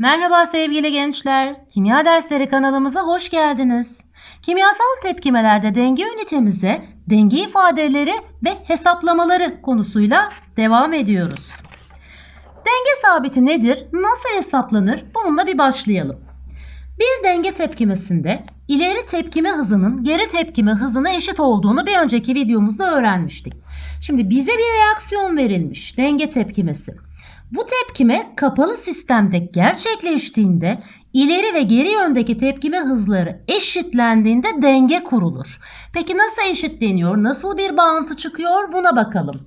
Merhaba sevgili gençler. Kimya dersleri kanalımıza hoş geldiniz. Kimyasal tepkimelerde denge ünitemize denge ifadeleri ve hesaplamaları konusuyla devam ediyoruz. Denge sabiti nedir? Nasıl hesaplanır? Bununla bir başlayalım. Bir denge tepkimesinde ileri tepkime hızının geri tepkime hızına eşit olduğunu bir önceki videomuzda öğrenmiştik. Şimdi bize bir reaksiyon verilmiş denge tepkimesi. Bu tepkime kapalı sistemde gerçekleştiğinde ileri ve geri yöndeki tepkime hızları eşitlendiğinde denge kurulur. Peki nasıl eşitleniyor? Nasıl bir bağıntı çıkıyor? Buna bakalım.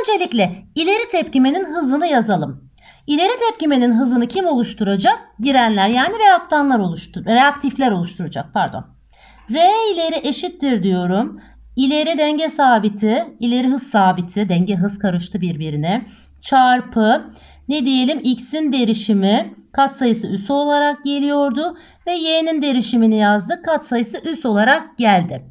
Öncelikle ileri tepkimenin hızını yazalım. İleri tepkimenin hızını kim oluşturacak? Girenler yani reaktanlar oluştur, reaktifler oluşturacak pardon. R ileri eşittir diyorum. İleri denge sabiti, ileri hız sabiti, denge hız karıştı birbirine. Çarpı ne diyelim x'in derişimi katsayısı üs olarak geliyordu ve y'nin derişimini yazdık. Katsayısı üs olarak geldi.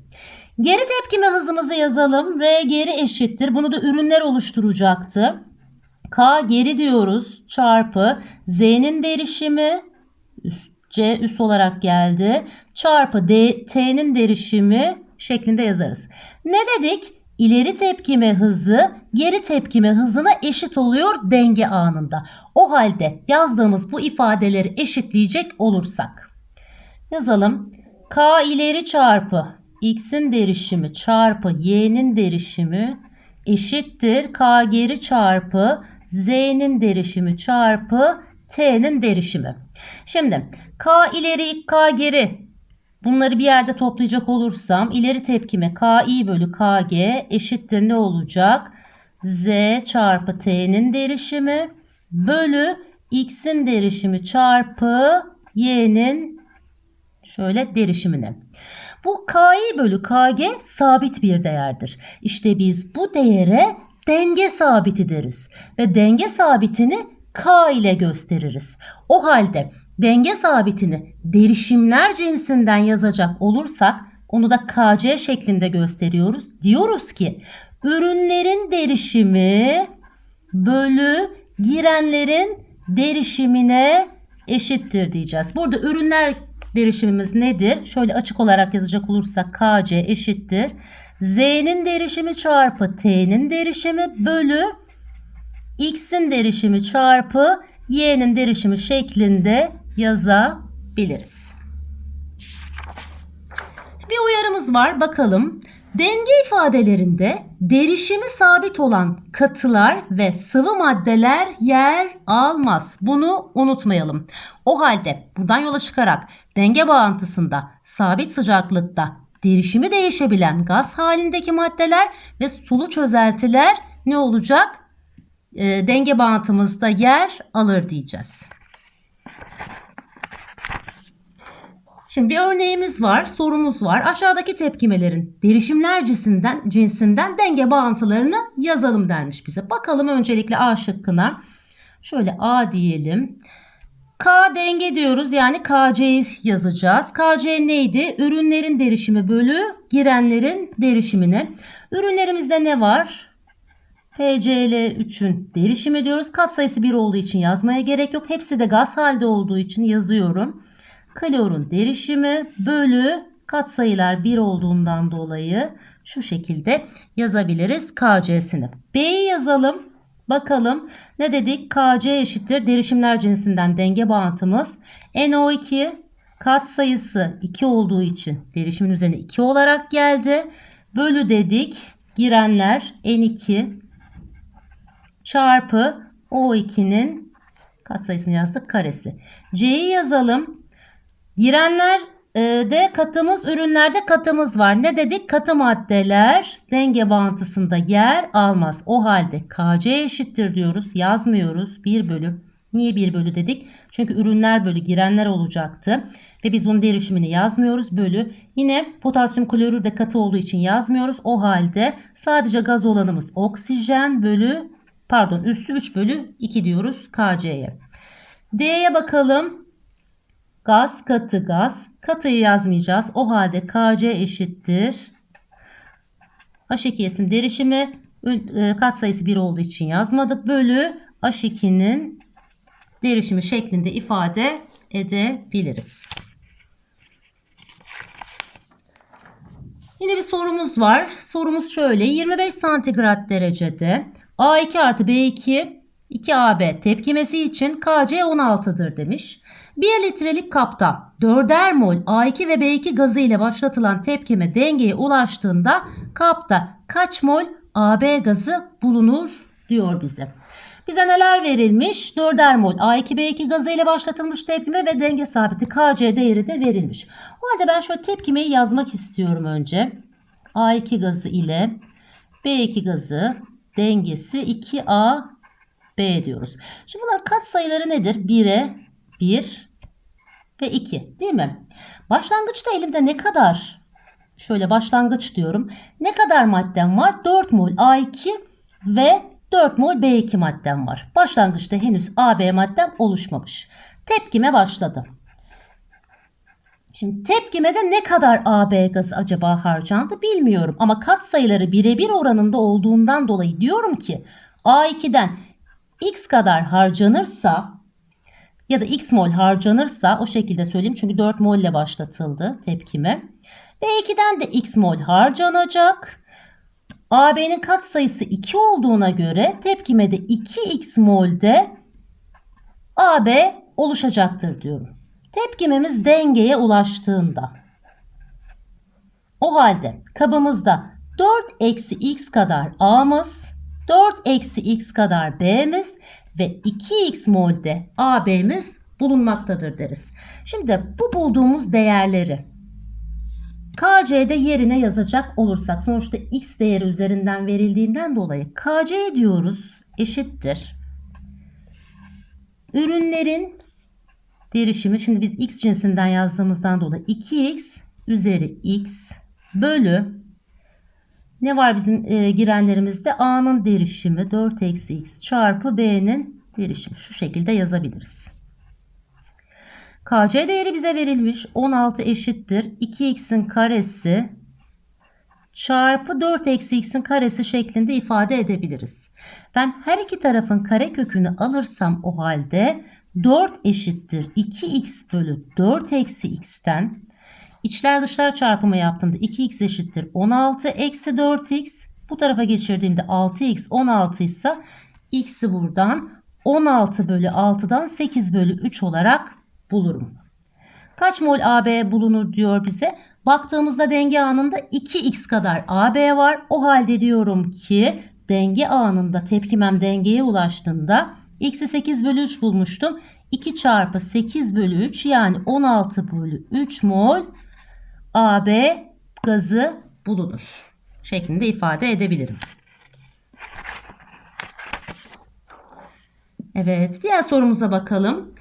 Geri tepkime hızımızı yazalım. R geri eşittir. Bunu da ürünler oluşturacaktı. K geri diyoruz çarpı Z'nin derişimi C üst olarak geldi. Çarpı T'nin derişimi şeklinde yazarız. Ne dedik? İleri tepkime hızı geri tepkime hızına eşit oluyor denge anında. O halde yazdığımız bu ifadeleri eşitleyecek olursak. Yazalım. K ileri çarpı x'in derişimi çarpı y'nin derişimi eşittir. K geri çarpı z'nin derişimi çarpı t'nin derişimi. Şimdi k ileri k geri bunları bir yerde toplayacak olursam ileri tepkime ki bölü kg eşittir ne olacak? z çarpı t'nin derişimi bölü x'in derişimi çarpı y'nin şöyle derişimine. Bu ki bölü kg sabit bir değerdir. İşte biz bu değere denge sabiti deriz. Ve denge sabitini k ile gösteririz. O halde denge sabitini derişimler cinsinden yazacak olursak onu da kc şeklinde gösteriyoruz. Diyoruz ki ürünlerin derişimi bölü girenlerin derişimine eşittir diyeceğiz. Burada ürünler derişimimiz nedir? Şöyle açık olarak yazacak olursak KC eşittir. Z'nin derişimi çarpı T'nin derişimi bölü X'in derişimi çarpı Y'nin derişimi şeklinde yazabiliriz. Bir uyarımız var bakalım. Denge ifadelerinde derişimi sabit olan katılar ve sıvı maddeler yer almaz. Bunu unutmayalım. O halde buradan yola çıkarak denge bağıntısında sabit sıcaklıkta derişimi değişebilen gaz halindeki maddeler ve sulu çözeltiler ne olacak? E, denge bağıntımızda yer alır diyeceğiz. Şimdi bir örneğimiz var, sorumuz var. Aşağıdaki tepkimelerin derişimler cinsinden, cinsinden denge bağıntılarını yazalım denmiş bize. Bakalım öncelikle A şıkkına. Şöyle A diyelim. K denge diyoruz yani KC'yi yazacağız. KC neydi? Ürünlerin derişimi bölü girenlerin derişimini. Ürünlerimizde ne var? PCl3'ün derişimi diyoruz. Katsayısı 1 olduğu için yazmaya gerek yok. Hepsi de gaz halde olduğu için yazıyorum klorun derişimi bölü katsayılar 1 olduğundan dolayı şu şekilde yazabiliriz KC'sini. B'yi yazalım. Bakalım ne dedik? KC eşittir derişimler cinsinden denge bağıntımız. NO2 katsayısı 2 olduğu için derişimin üzerine 2 olarak geldi. Bölü dedik. Girenler N2 çarpı O2'nin katsayısını yazdık karesi. C'yi yazalım. Girenler e, de katımız ürünlerde katımız var. Ne dedik? Katı maddeler denge bağıntısında yer almaz. O halde KC eşittir diyoruz. Yazmıyoruz. 1 bölü. Niye 1 bölü dedik? Çünkü ürünler bölü girenler olacaktı. Ve biz bunun derişimini yazmıyoruz. Bölü. Yine potasyum klorür de katı olduğu için yazmıyoruz. O halde sadece gaz olanımız oksijen bölü pardon üstü 3 bölü 2 diyoruz KC'ye. D'ye bakalım. Gaz katı gaz. Katıyı yazmayacağız. O halde Kc eşittir. H2S'in derişimi e, katsayısı 1 olduğu için yazmadık. Bölü H2'nin derişimi şeklinde ifade edebiliriz. Yine bir sorumuz var. Sorumuz şöyle. 25 santigrat derecede A2 artı B2 2AB tepkimesi için KC 16'dır demiş. 1 litrelik kapta 4'er mol A2 ve B2 gazı ile başlatılan tepkime dengeye ulaştığında kapta kaç mol AB gazı bulunur diyor bize. Bize neler verilmiş? 4'er mol A2B2 gazı ile başlatılmış tepkime ve denge sabiti KC değeri de verilmiş. O halde ben şöyle tepkimeyi yazmak istiyorum önce. A2 gazı ile B2 gazı dengesi 2A B diyoruz. Şimdi bunlar kat sayıları nedir? 1'e 1 ve 2 değil mi? Başlangıçta elimde ne kadar şöyle başlangıç diyorum. Ne kadar maddem var? 4 mol A2 ve 4 mol B2 maddem var. Başlangıçta henüz AB maddem oluşmamış. Tepkime başladı. Şimdi tepkimede ne kadar AB gazı acaba harcandı bilmiyorum. Ama kat sayıları birebir oranında olduğundan dolayı diyorum ki A2'den X kadar harcanırsa ya da X mol harcanırsa o şekilde söyleyeyim. Çünkü 4 mol ile başlatıldı tepkime. B2'den de X mol harcanacak. AB'nin kat sayısı 2 olduğuna göre tepkimede 2X molde AB oluşacaktır diyorum. Tepkimemiz dengeye ulaştığında o halde kabımızda 4 eksi x kadar A'mız, 4 eksi x kadar B'miz ve 2x molde AB'miz bulunmaktadır deriz. Şimdi bu bulduğumuz değerleri KC'de yerine yazacak olursak sonuçta x değeri üzerinden verildiğinden dolayı KC diyoruz eşittir. Ürünlerin derişimi şimdi biz x cinsinden yazdığımızdan dolayı 2x üzeri x bölü ne var bizim e, girenlerimizde? A'nın derişimi 4 eksi x çarpı B'nin derişimi. Şu şekilde yazabiliriz. KC değeri bize verilmiş. 16 eşittir. 2x'in karesi çarpı 4 eksi x'in karesi şeklinde ifade edebiliriz. Ben her iki tarafın kare kökünü alırsam o halde 4 eşittir 2x bölü 4 eksi x'ten içler dışlar çarpımı yaptığımda 2x eşittir 16 eksi 4x bu tarafa geçirdiğimde 6x 16 ise x'i buradan 16 bölü 6'dan 8 bölü 3 olarak bulurum. Kaç mol AB bulunur diyor bize. Baktığımızda denge anında 2x kadar AB var. O halde diyorum ki denge anında tepkimem dengeye ulaştığında x'i 8 bölü 3 bulmuştum. 2 çarpı 8 bölü 3 yani 16 bölü 3 mol AB gazı bulunur. Şeklinde ifade edebilirim. Evet diğer sorumuza bakalım.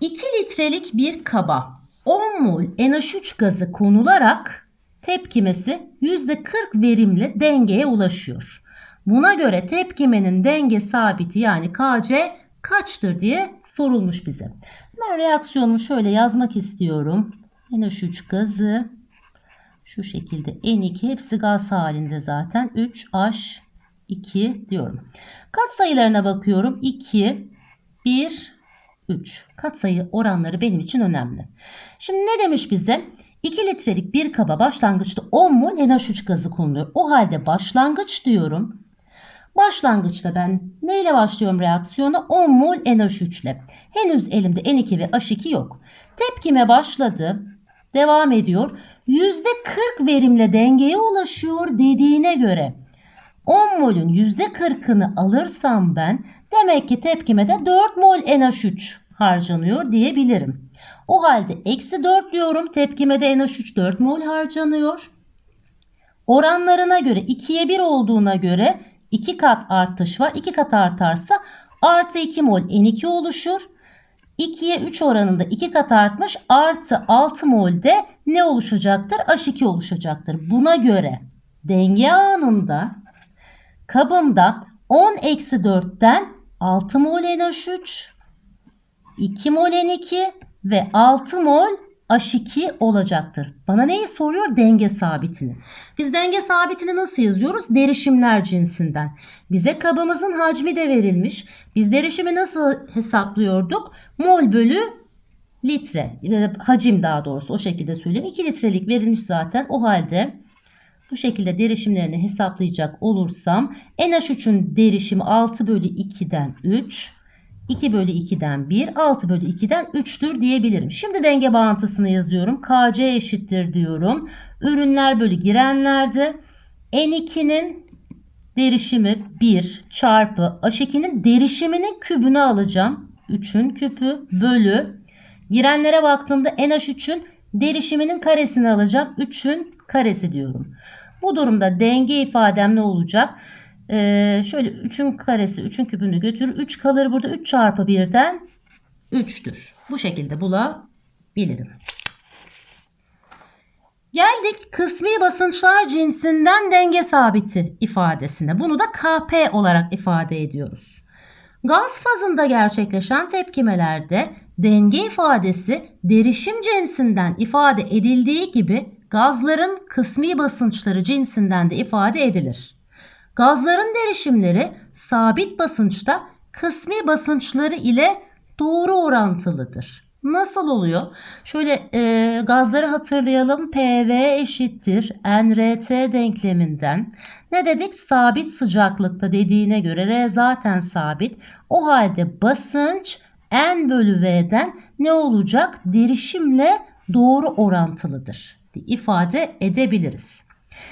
2 litrelik bir kaba 10 mol NH3 gazı konularak tepkimesi %40 verimli dengeye ulaşıyor. Buna göre tepkimenin denge sabiti yani Kc kaçtır diye sorulmuş bize. Ben reaksiyonumu şöyle yazmak istiyorum. NH3 gazı şu şekilde N2 hepsi gaz halinde zaten 3H2 diyorum. Kat sayılarına bakıyorum. 2, 1, 3. Katsayı oranları benim için önemli. Şimdi ne demiş bize? 2 litrelik bir kaba başlangıçta 10 mol NH3 gazı konuluyor. O halde başlangıç diyorum. Başlangıçta ben neyle başlıyorum reaksiyona? 10 mol NH3 ile. Henüz elimde N2 ve H2 yok. Tepkime başladı. Devam ediyor. %40 verimle dengeye ulaşıyor dediğine göre 10 molün %40'ını alırsam ben demek ki tepkime de 4 mol NH3 harcanıyor diyebilirim. O halde eksi 4 diyorum tepkime de NH3 4 mol harcanıyor. Oranlarına göre 2'ye 1 olduğuna göre 2 kat artış var. 2 kat artarsa artı 2 mol N2 oluşur. 2'ye 3 oranında 2 kat artmış artı 6 molde ne oluşacaktır? H2 oluşacaktır. Buna göre denge anında kabımda 10 eksi 4'ten 6 mol NH3 2 mol N2 ve 6 mol H2 olacaktır. Bana neyi soruyor? Denge sabitini. Biz denge sabitini nasıl yazıyoruz? Derişimler cinsinden. Bize kabımızın hacmi de verilmiş. Biz derişimi nasıl hesaplıyorduk? Mol bölü litre. e, Hacim daha doğrusu o şekilde söyleyeyim. 2 litrelik verilmiş zaten. O halde bu şekilde derişimlerini hesaplayacak olursam NH3'ün derişimi 6 bölü 2'den 3. 2 bölü 2'den 1, 6 bölü 2'den 3'tür diyebilirim. Şimdi denge bağıntısını yazıyorum. KC eşittir diyorum. Ürünler bölü girenlerdi. N2'nin derişimi 1 çarpı H2'nin derişiminin kübünü alacağım. 3'ün küpü bölü. Girenlere baktığımda NH3'ün derişiminin karesini alacağım. 3'ün karesi diyorum. Bu durumda denge ifadem ne olacak? Ee, şöyle 3'ün karesi 3'ün küpünü götürür. 3 kalır burada 3 çarpı 1'den 3'tür. Bu şekilde bulabilirim. Geldik kısmi basınçlar cinsinden denge sabiti ifadesine. Bunu da KP olarak ifade ediyoruz. Gaz fazında gerçekleşen tepkimelerde denge ifadesi derişim cinsinden ifade edildiği gibi gazların kısmi basınçları cinsinden de ifade edilir. Gazların derişimleri sabit basınçta kısmi basınçları ile doğru orantılıdır. Nasıl oluyor? Şöyle e, gazları hatırlayalım. PV eşittir NRT denkleminden. Ne dedik? Sabit sıcaklıkta dediğine göre R zaten sabit. O halde basınç N bölü V'den ne olacak? Derişimle doğru orantılıdır. ifade edebiliriz.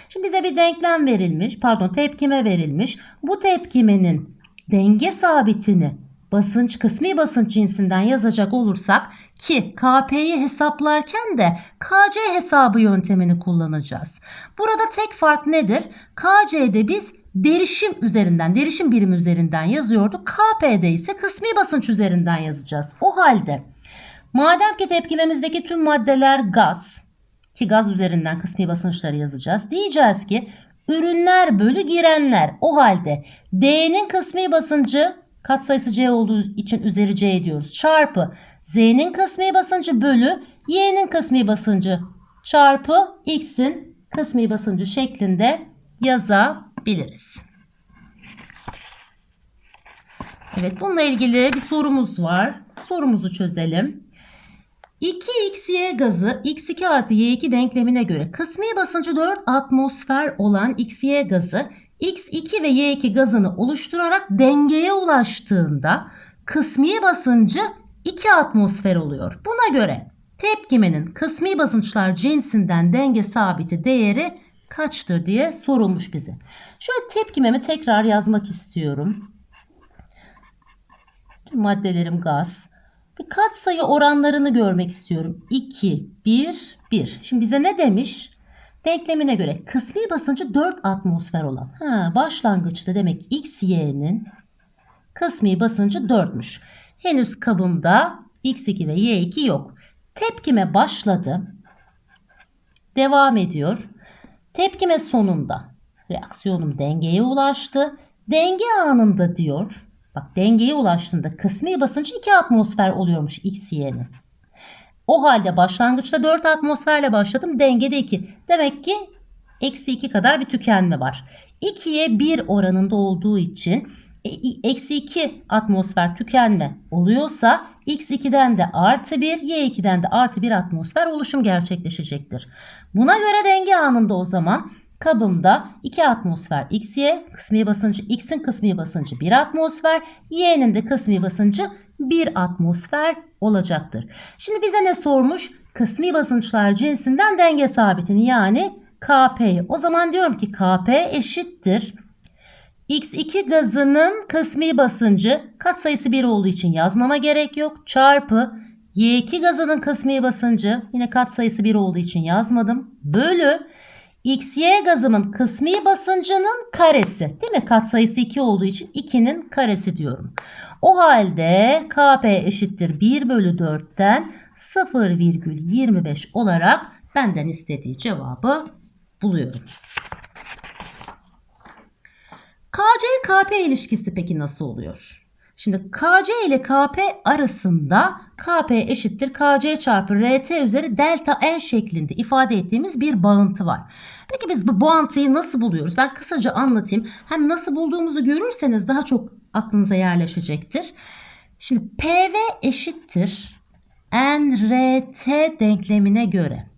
Şimdi bize bir denklem verilmiş, pardon tepkime verilmiş. Bu tepkimenin denge sabitini basınç kısmi basınç cinsinden yazacak olursak ki KP'yi hesaplarken de KC hesabı yöntemini kullanacağız. Burada tek fark nedir? KC'de biz derişim üzerinden, derişim birimi üzerinden yazıyorduk. KP'de ise kısmi basınç üzerinden yazacağız. O halde madem ki tepkimemizdeki tüm maddeler gaz, ki gaz üzerinden kısmi basınçları yazacağız. Diyeceğiz ki ürünler bölü girenler. O halde D'nin kısmi basıncı katsayısı C olduğu için üzeri C diyoruz. Çarpı Z'nin kısmi basıncı bölü Y'nin kısmi basıncı çarpı X'in kısmi basıncı şeklinde yazabiliriz. Evet bununla ilgili bir sorumuz var. Sorumuzu çözelim. 2xy gazı x2 artı y2 denklemine göre kısmi basıncı 4 atmosfer olan xy gazı x2 ve y2 gazını oluşturarak dengeye ulaştığında kısmi basıncı 2 atmosfer oluyor. Buna göre tepkimenin kısmi basınçlar cinsinden denge sabiti değeri kaçtır diye sorulmuş bize. Şöyle tepkimemi tekrar yazmak istiyorum. Tüm maddelerim gaz. Bir katsayı oranlarını görmek istiyorum. 2, 1, 1. Şimdi bize ne demiş? Denklemine göre kısmi basıncı 4 atmosfer olan. Ha, başlangıçta demek x, y'nin kısmi basıncı 4'müş. Henüz kabımda x2 ve y2 yok. Tepkime başladı. Devam ediyor. Tepkime sonunda reaksiyonum dengeye ulaştı. Denge anında diyor Bak dengeye ulaştığında kısmi basınç 2 atmosfer oluyormuş X, Y'nin. O halde başlangıçta 4 atmosferle başladım. Dengede 2. Demek ki eksi 2 kadar bir tükenme var. 2'ye 1 oranında olduğu için e, eksi 2 atmosfer tükenme oluyorsa x2'den de artı 1 y2'den de artı 1 atmosfer oluşum gerçekleşecektir. Buna göre denge anında o zaman Kabımda 2 atmosfer XY, kısmi basıncı X'in kısmi basıncı 1 atmosfer, Y'nin de kısmi basıncı 1 atmosfer olacaktır. Şimdi bize ne sormuş? Kısmi basınçlar cinsinden denge sabitini yani KP'yi. O zaman diyorum ki KP eşittir. X2 gazının kısmi basıncı katsayısı 1 olduğu için yazmama gerek yok. Çarpı Y2 gazının kısmi basıncı yine katsayısı 1 olduğu için yazmadım. Bölü XY gazımın kısmi basıncının karesi. Değil mi? Katsayısı 2 olduğu için 2'nin karesi diyorum. O halde Kp eşittir 1 bölü 4'ten 0,25 olarak benden istediği cevabı buluyorum. KC-KP ilişkisi peki nasıl oluyor? Şimdi KC ile KP arasında KP eşittir KC çarpı RT üzeri delta N şeklinde ifade ettiğimiz bir bağıntı var. Peki biz bu bağıntıyı nasıl buluyoruz? Ben kısaca anlatayım. Hem nasıl bulduğumuzu görürseniz daha çok aklınıza yerleşecektir. Şimdi PV eşittir NRT denklemine göre.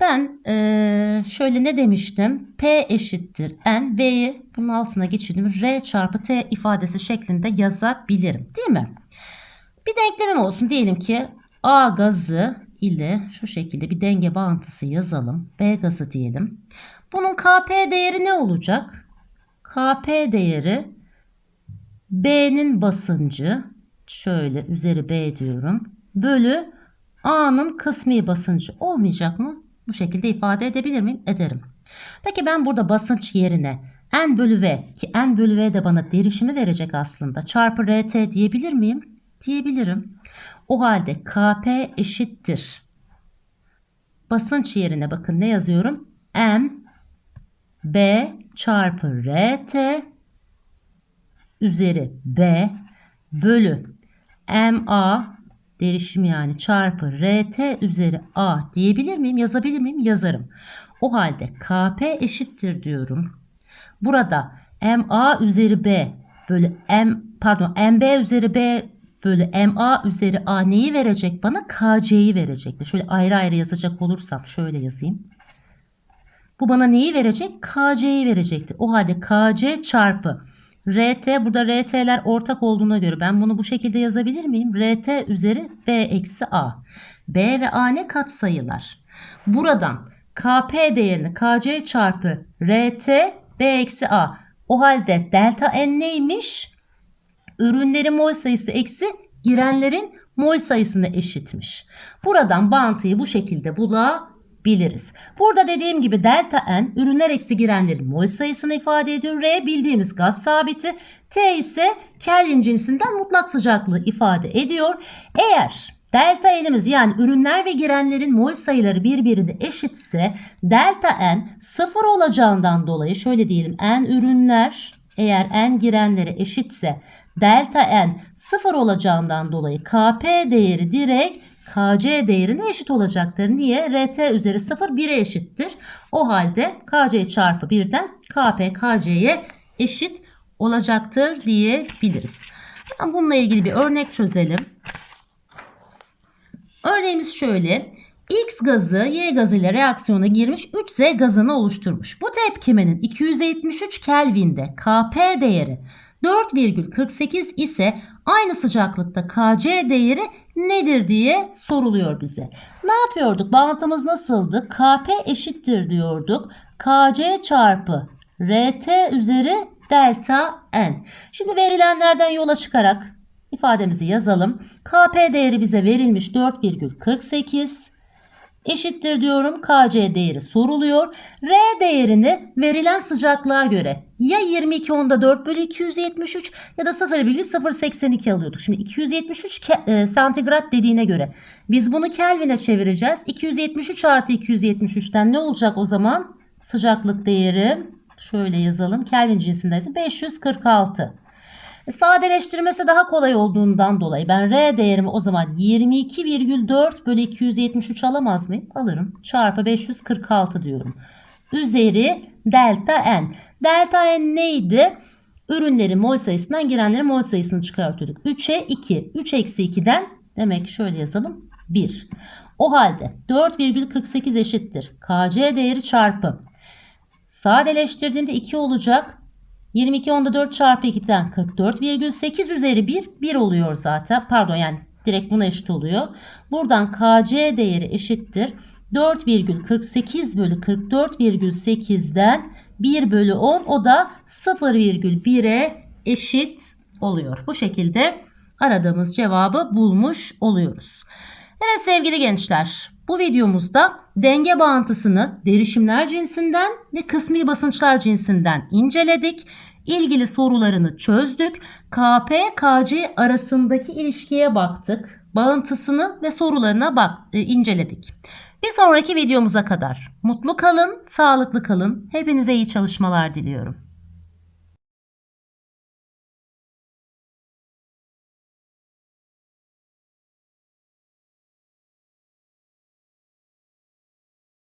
Ben eee, şöyle ne demiştim? P eşittir N. V'yi bunun altına geçirdim. R çarpı T ifadesi şeklinde yazabilirim. Değil mi? Bir denklemim olsun. Diyelim ki A gazı ile şu şekilde bir denge bağıntısı yazalım. B gazı diyelim. Bunun Kp değeri ne olacak? Kp değeri B'nin basıncı şöyle üzeri B diyorum. Bölü A'nın kısmi basıncı olmayacak mı? Bu şekilde ifade edebilir miyim? Ederim. Peki ben burada basınç yerine N bölü V ki N bölü V de bana derişimi verecek aslında. Çarpı RT diyebilir miyim? Diyebilirim. O halde KP eşittir. Basınç yerine bakın ne yazıyorum? M B çarpı RT üzeri B bölü MA derişim yani çarpı RT üzeri A diyebilir miyim? Yazabilir miyim? Yazarım. O halde KP eşittir diyorum. Burada MA üzeri B bölü M pardon MB üzeri B bölü MA üzeri A neyi verecek bana? KC'yi verecekti. Şöyle ayrı ayrı yazacak olursam şöyle yazayım. Bu bana neyi verecek? KC'yi verecekti. O halde KC çarpı RT burada RT'ler ortak olduğuna göre ben bunu bu şekilde yazabilir miyim? RT üzeri B eksi A. B ve A ne katsayılar? Buradan KP değerini KC çarpı RT B eksi A. O halde delta N neymiş? Ürünlerin mol sayısı eksi girenlerin mol sayısına eşitmiş. Buradan bağıntıyı bu şekilde bulabiliriz. Burada dediğim gibi delta N ürünler eksi girenlerin mol sayısını ifade ediyor. R bildiğimiz gaz sabiti. T ise Kelvin cinsinden mutlak sıcaklığı ifade ediyor. Eğer delta N'imiz yani ürünler ve girenlerin mol sayıları birbirine eşitse delta N sıfır olacağından dolayı şöyle diyelim N ürünler eğer N girenlere eşitse delta N sıfır olacağından dolayı Kp değeri direkt Kc değerine eşit olacaktır. Niye? Rt üzeri 0 1'e eşittir. O halde Kc çarpı 1'den Kp Kc'ye eşit olacaktır diyebiliriz. Yani bununla ilgili bir örnek çözelim. Örneğimiz şöyle. X gazı Y gazı ile reaksiyona girmiş 3Z gazını oluşturmuş. Bu tepkimenin 273 Kelvin'de Kp değeri 4,48 ise aynı sıcaklıkta Kc değeri nedir diye soruluyor bize. Ne yapıyorduk? Bağıntımız nasıldı? Kp eşittir diyorduk. Kc çarpı Rt üzeri delta N. Şimdi verilenlerden yola çıkarak ifademizi yazalım. Kp değeri bize verilmiş 4,48 eşittir diyorum. Kc değeri soruluyor. R değerini verilen sıcaklığa göre ya 22 onda 4 bölü 273 ya da 0,082 alıyorduk. Şimdi 273 ke- e, santigrat dediğine göre biz bunu Kelvin'e çevireceğiz. 273 artı 273'ten ne olacak o zaman? Sıcaklık değeri şöyle yazalım. Kelvin cinsindeyiz. 546. Sadeleştirmesi daha kolay olduğundan dolayı ben R değerimi o zaman 22,4 bölü 273 alamaz mıyım? Alırım. Çarpı 546 diyorum. Üzeri delta N. Delta N neydi? Ürünlerin mol sayısından girenlerin mol sayısını çıkartıyorduk. 3'e 2. 3 eksi 2'den demek şöyle yazalım. 1. O halde 4,48 eşittir. KC değeri çarpı. Sadeleştirdiğimde 2 olacak. 22 onda 4 çarpı 2'den 44,8 üzeri 1 1 oluyor zaten. Pardon yani direkt buna eşit oluyor. Buradan KC değeri eşittir. 4,48 bölü 44,8'den 1 bölü 10 o da 0,1'e eşit oluyor. Bu şekilde aradığımız cevabı bulmuş oluyoruz. Evet sevgili gençler bu videomuzda denge bağıntısını derişimler cinsinden ve kısmi basınçlar cinsinden inceledik. İlgili sorularını çözdük. KP KC arasındaki ilişkiye baktık. Bağıntısını ve sorularına bak e, inceledik. Bir sonraki videomuza kadar mutlu kalın, sağlıklı kalın. Hepinize iyi çalışmalar diliyorum.